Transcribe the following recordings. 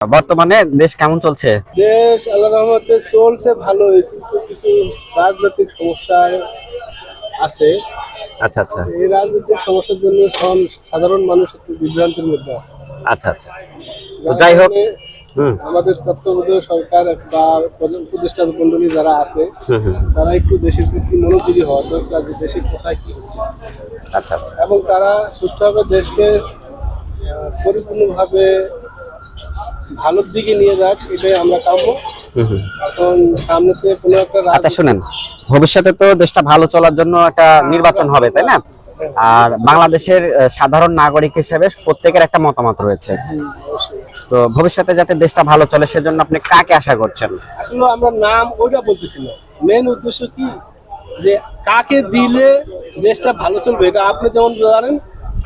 বর্তমানে দেশ কেমন চলছে? দেশ আল্লাহ রহমতে চলছে ভালোই কিন্তু কিছু রাজনৈতিক সমস্যা আছে। আচ্ছা আচ্ছা। এই রাজনৈতিক সমস্যার জন্য সাধারণ মানুষ একটু বিভ্রান্তির মধ্যে আছে। আচ্ছা আচ্ছা। তো যাই হোক আমাদের তত্ত্বাবধায়ক সরকার বা উপদেষ্টা মন্ডলী যারা আছে তারা একটু দেশের প্রতি মনোযোগী হওয়া দরকার যে দেশে কোথায় কি হচ্ছে। আচ্ছা আচ্ছা। এবং তারা সুষ্ঠুভাবে দেশকে পরিপূর্ণভাবে ভালোর দিকে নিয়ে যাক এটাই আমরা কাম্য আচ্ছা শুনেন ভবিষ্যতে তো দেশটা ভালো চলার জন্য একটা নির্বাচন হবে তাই না? আর বাংলাদেশের সাধারণ নাগরিক হিসেবে প্রত্যেকের একটা মতামত রয়েছে। তো ভবিষ্যতে যাতে দেশটা ভালো চলে সেজন্য আপনি কাকে আশা করছেন? আসলে আমরা নাম ওইটা বলতেছি না। মেন উদ্দেশ্য কি? যে কাকে দিলে দেশটা ভালো চলবে এটা আপনি যেমন জানেন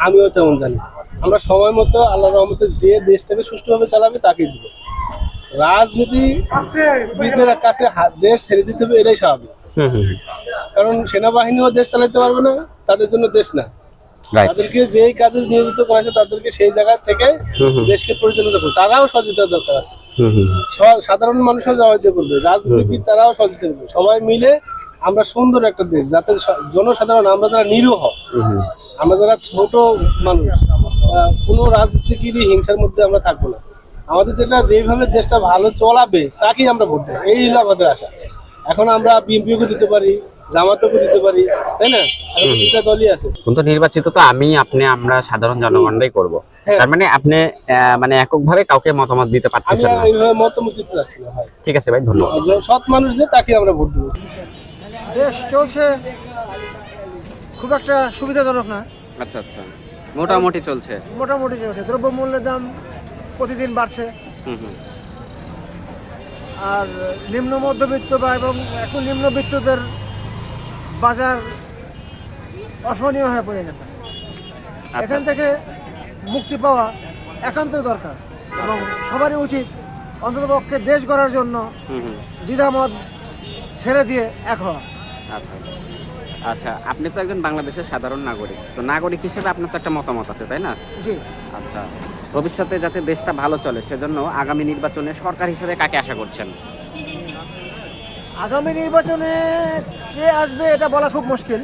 আমিও তেমন জানি। আমরা সময় মতো আল্লাহ রহমতে যে দেশটাকে সুষ্ঠুভাবে চালাবে তাকেই দিব। রাজনীতিবিদদের কাছে দেশ ছেড়ে দিতে হবে এটাই স্বাভাবিক। কারণ সেনাবাহিনীও দেশ চালাতে পারবে না তাদের জন্য দেশ না। তাদেরকে যেই কাজে নিয়োজিত করা তাদেরকে সেই জায়গা থেকে দেশকে পরিচালিত করবে তারাও সচেতন দরকার আছে। সাধারণ মানুষও সহযোগিতা করবে রাজনীতিবিদ তারাও সচেতন করবে সবাই মিলে আমরা সুন্দর একটা দেশ যাতে জনসাধারণ আমরা যারা নিরীহ আমরা যারা ছোট মানুষ কোনো রাজনীতিকরই হিংসার মধ্যে আমরা থাকব না। আমাদের যেটা যেইভাবে দেশটা ভালো চলাবে তাকেই আমরা ভোট দেবো। এই হলো আমাদের আশা। এখন আমরা বিএনপিকে দিতে পারি জামাতকে দিতে পারি তাই না? দুটা দলই আছে। কিন্তু নির্বাচিত তো আমি আপনি আমরা সাধারণ জনগণরাই করব। হ্যাঁ। তার মানে আপনি মানে এককভাবে কাউকে মতামত দিতে পারতেছেন এইভাবে মতামত দিতে চাচ্ছি না ভাই। ঠিক আছে ভাই ধন্যবাদ। সৎ মানুষ যে তাকে আমরা ভোট দেবো। দেশ চলছে খুব একটা সুবিধাজনক না। আচ্ছা আচ্ছা। মোটামুটি চলছে। মোটামুটি চলছে। দ্রব্যমূল্যের দাম প্রতিদিন বাড়ছে। আর নিম্ন মধ্যবিত্ত বা এবং এখন নিম্নবিত্তদের বাজার অসহনীয় হয়ে পড়ে গেছে। আচ্ছা। এখান থেকে মুক্তি পাওয়া একান্তই দরকার এবং সবারই উচিত অন্ততপক্ষে দেশ গড়ার জন্য দ্বিধামত ছেড়ে দিয়ে এক হওয়া। আচ্ছা আচ্ছা। আচ্ছা আপনি তো একজন বাংলাদেশের সাধারণ নাগরিক। তো নাগরিক হিসেবে আপনার তো একটা মতামত আছে তাই না? জি। আচ্ছা ভবিষ্যতে যাতে দেশটা ভালো চলে সেজন্য আগামী নির্বাচনে সরকার হিসেবে কাকে আশা করছেন? আগামী নির্বাচনে কে আসবে এটা বলা খুব মুশকিল।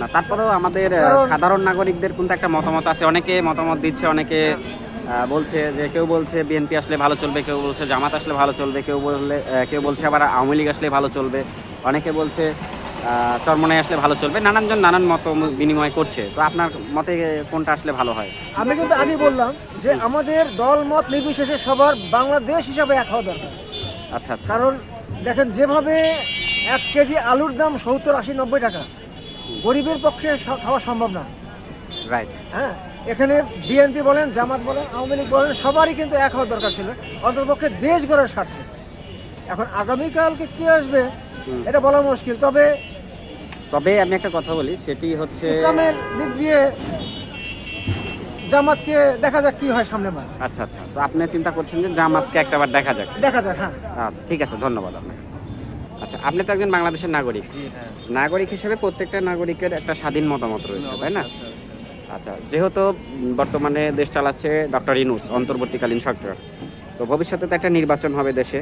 না তারপরেও আমাদের সাধারণ নাগরিকদের কিন্তু একটা মতামত আছে। অনেকে মতামত দিচ্ছে অনেকে বলছে যে কেউ বলছে বিএনপি আসলে ভালো চলবে কেউ বলছে জামাত আসলে ভালো চলবে কেউ বললে কেউ বলছে আবার আওয়ামী লীগ আসলে ভালো চলবে। অনেকে বলছে আহ, চরমনাই আসলে ভালো চলবে। নানানজন নানান মত বিনিময় করছে। তো আপনার মতে কোনটা আসলে ভালো হয়? আমি কিন্তু আগেই বললাম যে আমাদের দল মত নির্বিশেষে সবার বাংলাদেশ হিসাবে এক হওয়া দরকার। আচ্ছা আচ্ছা। কারণ দেখেন যেভাবে এক কেজি আলুর দাম সত্তর আশি নব্বই টাকা গরিবের পক্ষে খাওয়া সম্ভব না। রাইট হ্যাঁ এখানে বিএনপি বলেন জামাত বলেন আওয়ামী লীগ বলেন সবারই কিন্তু এক হওয়া দরকার ছিল। অন্ততপক্ষে দেশ গড়ার স্বার্থে। এখন আগামীকালকে কি আসবে। এটা বলা মুশকিল তবে তবে আমি একটা কথা বলি সেটি হচ্ছে ইসলামের দিক দিয়ে জামাতকে দেখা যাক কি হয় সামনে বার। আচ্ছা আচ্ছা তো আপনি চিন্তা করছেন যে জামাতকে একটাবার দেখা যাক। দেখা যাক হ্যাঁ। আচ্ছা ঠিক আছে ধন্যবাদ আপনাকে। আচ্ছা আপনি তো একজন বাংলাদেশের নাগরিক। নাগরিক হিসেবে প্রত্যেকটা নাগরিকের একটা স্বাধীন মতামত রয়েছে তাই না? আচ্ছা যেহেতু বর্তমানে দেশ চালাচ্ছে ডক্টর ইনুস অন্তর্বর্তীকালীন সরকার। তো ভবিষ্যতে তো একটা নির্বাচন হবে দেশে।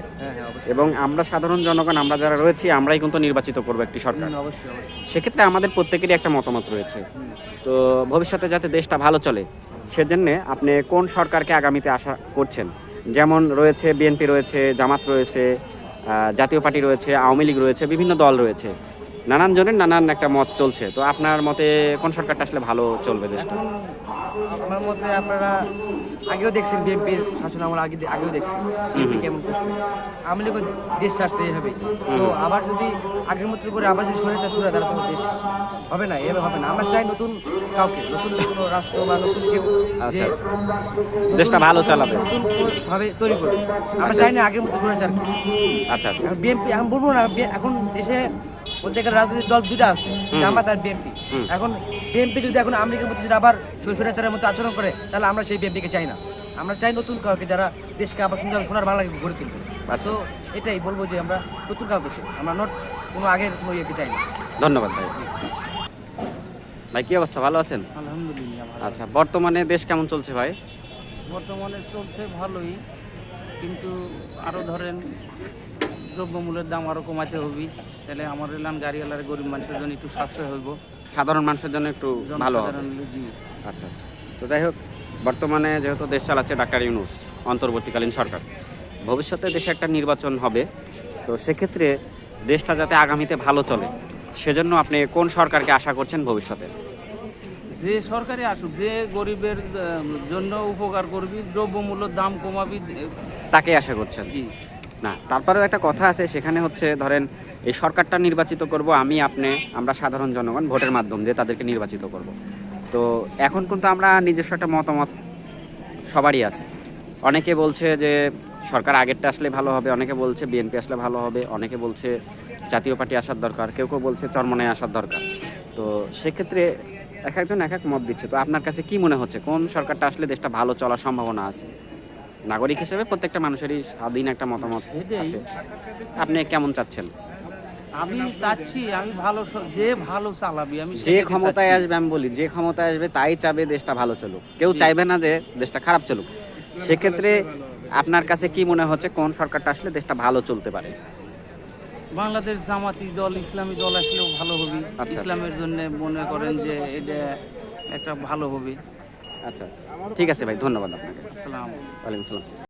এবং আমরা সাধারণ জনগণ আমরা যারা রয়েছি আমরাই কিন্তু নির্বাচিত করব একটি সরকার। সেক্ষেত্রে আমাদের প্রত্যেকেরই একটা মতামত রয়েছে। তো ভবিষ্যতে যাতে দেশটা ভালো চলে সেজন্যে আপনি কোন সরকারকে আগামীতে আশা করছেন? যেমন রয়েছে বিএনপি রয়েছে জামাত রয়েছে জাতীয় পার্টি রয়েছে আওয়ামী লীগ রয়েছে বিভিন্ন দল রয়েছে। নানান জনের নানান একটা মত চলছে। তো আপনার মতে কোন সরকারটা আসলে ভালো চলবে দেশটা? আমার মতে আপনারা আগেও দেখছেন বিএনপির শাসন আমরা আগে আগেও দেখছি। বিএনপি কেমন করছে? আমি লোক দেশ ছাড়ছে এইভাবে। তো আবার যদি আগের মতো করে আবার যদি সরে চাষ হয় তাহলে দেশ হবে না এভাবে হবে না। আমরা চাই নতুন কাউকে নতুন কোনো রাষ্ট্র বা নতুন কেউ যে আচ্ছা। দেশটা ভালো চালাবে। নতুন ভাবে তৈরি করবে আমরা চাই না আগের মতো সরে চার আচ্ছা আচ্ছা। বিএনপি আমি বলব না এখন দেশে বলতে গেলে রাজনৈতিক দল দুটা আছে জামাত আর বিএনপি। এখন বিএনপি যদি এখন আমেরিকার মতো যদি আবার সৈরাচারের মতো আচরণ করে তাহলে আমরা সেই বিএনপিকে চাই না। আমরা চাই নতুন কাউকে যারা দেশকে আবার সুন্দর সোনার বাংলাকে গড়ে তুলবে। আচ্ছা। তো এটাই বলব যে আমরা নতুন কাউকে চাই আমরা নট কোনো আগের কোনো ইয়েকে চাই না। ধন্যবাদ ভাই। ভাই কি অবস্থা? ভালো আছেন? আলহামদুলিল্লাহ আচ্ছা বর্তমানে দেশ কেমন চলছে ভাই? বর্তমানে চলছে ভালোই কিন্তু আরও ধরেন দ্রব্যমূল্যের দাম আরও কমাতে হবে। তাহলে আমার এলান গাড়িওয়ালার গরিব মানুষের জন্য একটু সাশ্রয় হইব। সাধারণ মানুষের জন্য একটু ভালো হবে। জি। আচ্ছা তো যাই হোক বর্তমানে যেহেতু দেশ চালাচ্ছে ডাক্তার ইউনুস অন্তর্বর্তীকালীন সরকার ভবিষ্যতে দেশে একটা নির্বাচন হবে। তো সেক্ষেত্রে দেশটা যাতে আগামীতে ভালো চলে সেজন্য আপনি কোন সরকারকে আশা করছেন ভবিষ্যতে? যে সরকারি আসুক যে গরিবের জন্য উপকার করবি দ্রব্যমূল্যের দাম কমাবি তাকে আশা করছেন? জি। না, তারপরেও একটা কথা আছে, সেখানে হচ্ছে ধরেন এই সরকারটা নির্বাচিত করব আমি, আপনি, আমরা সাধারণ জনগণ ভোটের মাধ্যম দিয়ে তাদেরকে নির্বাচিত করব। তো এখন কিন্তু আমরা নিজস্ব একটা মতামত সবারই আছে। অনেকে বলছে যে সরকার আগেরটা আসলে ভালো হবে, অনেকে বলছে বিএনপি আসলে ভালো হবে, অনেকে বলছে জাতীয় পার্টি আসার দরকার, কেউ কেউ বলছে চরমনে আসার দরকার। তো সেক্ষেত্রে এক একজন এক এক মত দিচ্ছে। তো আপনার কাছে কি মনে হচ্ছে? কোন সরকারটা আসলে দেশটা ভালো চলার সম্ভাবনা আছে? নাগরিক হিসেবে প্রত্যেকটা মানুষেরই স্বাধীন একটা মতামত। আছে। আপনি কেমন চাচ্ছেন? আমি চাচ্ছি আমি ভালো যে ভালো চালাবি আমি যে ক্ষমতায় আসবে আমি বলি যে ক্ষমতায় আসবে তাই চাবে দেশটা ভালো চলুক। কেউ চাইবে না যে দেশটা খারাপ চলুক। সেক্ষেত্রে আপনার কাছে কি মনে হচ্ছে কোন সরকারটা আসলে দেশটা ভালো চলতে পারে? বাংলাদেশ জামাতি দল ইসলামী দল আসলেও ভালো হবে। আচ্ছা। ইসলামের জন্য মনে করেন যে এটা একটা ভালো হবে। আচ্ছা আচ্ছা ঠিক আছে ভাই ধন্যবাদ আপনাকে। আসসালাম ওয়ালাইকুম আসসালাম।